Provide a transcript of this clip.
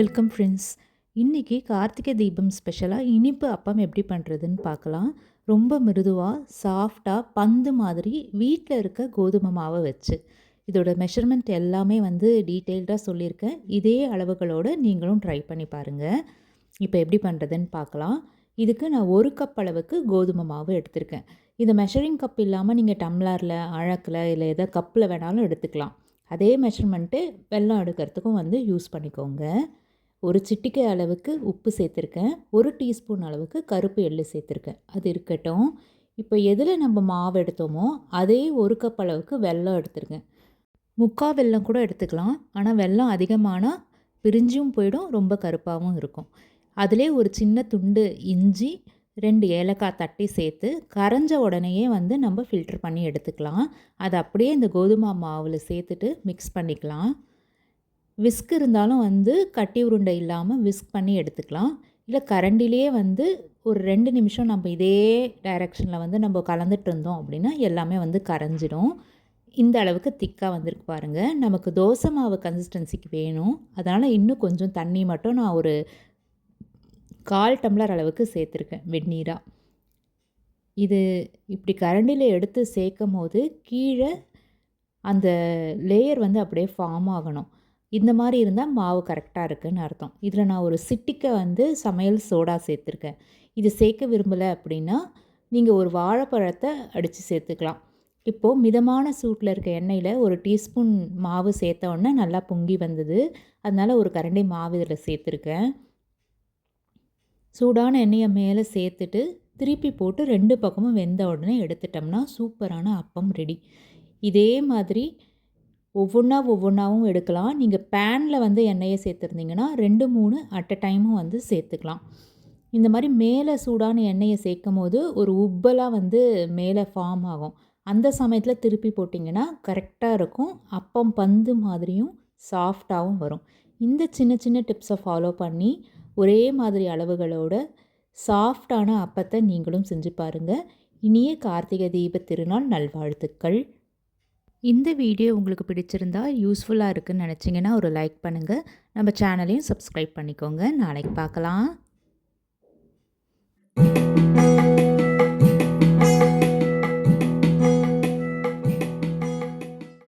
Welcome friends. இன்றைக்கி கார்த்திகை தீபம் ஸ்பெஷலாக இனிப்பு அப்பம் எப்படி பண்ணுறதுன்னு பார்க்கலாம். ரொம்ப மிருதுவாக சாஃப்டாக பந்து மாதிரி வீட்டில் இருக்க கோதுமை மாவை வச்சு. இதோட மெஷர்மெண்ட் எல்லாமே வந்து டீட்டெயில்டாக சொல்லியிருக்கேன். இதே அளவுகளோடு நீங்களும் ட்ரை பண்ணி பாருங்கள் இப்போ எப்படி பண்ணுறதுன்னு பார்க்கலாம். இதுக்கு நான் ஒரு கப் அளவுக்கு கோதுமை மாவு எடுத்திருக்கேன். இந்த மெஷரிங் கப் இல்லாமல் நீங்கள் டம்ளரில் அழக்கில் இல்லை எதோ கப்பில் வேணாலும் எடுத்துக்கலாம். அதே மெஷர்மெண்ட்டு வெள்ளம் எடுக்கிறதுக்கும் வந்து யூஸ் பண்ணிக்கோங்க. ஒரு சிட்டிக்கை அளவுக்கு உப்பு சேர்த்துருக்கேன். ஒரு டீஸ்பூன் அளவுக்கு கருப்பு எள்ளு சேர்த்துருக்கேன். அது இருக்கட்டும். இப்போ எதில் நம்ம மாவு எடுத்தோமோ அதே ஒரு கப் அளவுக்கு வெல்லம் எடுத்துருக்கேன். முக்கால் வெல்லம் கூட எடுத்துக்கலாம். ஆனால் வெல்லம் அதிகமானால் பிரிஞ்சும் போயிடும் ரொம்ப கருப்பாகவும் இருக்கும். அதிலே ஒரு சின்ன துண்டு இஞ்சி ரெண்டு ஏலக்காய் தட்டி சேர்த்து கரைஞ்ச உடனேயே வந்து நம்ம ஃபில்டர் பண்ணி எடுத்துக்கலாம். அதை அப்படியே இந்த கோதுமை மாவில் சேர்த்துட்டு மிக்ஸ் பண்ணிக்கலாம். விஸ்க் இருந்தாலும் வந்து கட்டி உருண்டை இல்லாமல் விஸ்க் பண்ணி எடுத்துக்கலாம். இல்லை கரண்டிலேயே வந்து ஒரு ரெண்டு நிமிஷம் நம்ம இதே டைரெக்ஷனில் வந்து நம்ம கலந்துட்டு இருந்தோம் அப்படின்னா எல்லாமே வந்து கரைஞ்சிடும். இந்த அளவுக்கு திக்காக வந்திருக்கு பாருங்கள் நமக்கு தோசை மாவு கன்சிஸ்டன்சிக்கு வேணும். அதனால் இன்னும் கொஞ்சம் தண்ணி மட்டும் நான் ஒரு கால் டம்ளர் அளவுக்கு சேர்த்துருக்கேன் வெந்நீராக இது இப்படி கரண்டியில் எடுத்து சேர்க்கும் போது கீழே அந்த லேயர் வந்து அப்படியே ஃபார்ம் ஆகணும். இந்த மாதிரி இருந்தால் மாவு கரெக்டாக இருக்குதுன்னு அர்த்தம். இதில் நான் ஒரு சிட்டிக்கை வந்து சமையல் சோடா சேர்த்துருக்கேன். இது சேர்க்க விரும்பலை அப்படின்னா நீங்கள் ஒரு வாழைப்பழத்தை அடித்து சேர்த்துக்கலாம். இப்போது மிதமான சூட்டில் இருக்க எண்ணெயில் ஒரு டீஸ்பூன் மாவு சேர்த்த உடனே நல்லா பொங்கி வந்தது. அதனால் ஒரு கரண்டி மாவு இதில் சேர்த்துருக்கேன். சூடான எண்ணெயை மேலே சேர்த்துட்டு திருப்பி போட்டு ரெண்டு பக்கமும் வெந்த உடனே எடுத்துட்டோம்னா சூப்பரான அப்பம் ரெடி. இதே மாதிரி ஒவ்வொன்றா ஒவ்வொன்றாவும் எடுக்கலாம். நீங்கள் பேனில் வந்து எண்ணெயை சேர்த்துருந்தீங்கன்னா ரெண்டு மூணு அட் அ டைமும் வந்து சேர்த்துக்கலாம். இந்த மாதிரி மேலே சூடான எண்ணெயை சேர்க்கும் போது ஒரு உப்பலாக வந்து மேலே ஃபார்ம் ஆகும். அந்த சமயத்தில் திருப்பி போட்டிங்கன்னா கரெக்டாக இருக்கும். அப்பம் பந்து மாதிரியும் சாஃப்டாகவும் வரும். இந்த சின்ன சின்ன டிப்ஸை ஃபாலோ பண்ணி ஒரே மாதிரி அளவுகளோட சாஃப்டான அப்பத்தை நீங்களும் செஞ்சு பாருங்கள் இனிய கார்த்திகை தீப திருநாள் நல்வாழ்த்துக்கள். இந்த வீடியோ உங்களுக்கு பிடிச்சிருந்தா யூஸ்ஃபுல்லாக இருக்குதுன்னு நினச்சிங்கன்னா ஒரு லைக் பண்ணுங்கள் நம்ம சேனலையும் சப்ஸ்கிரைப் பண்ணிக்கோங்க. நாளைக்கு பார்க்கலாம்.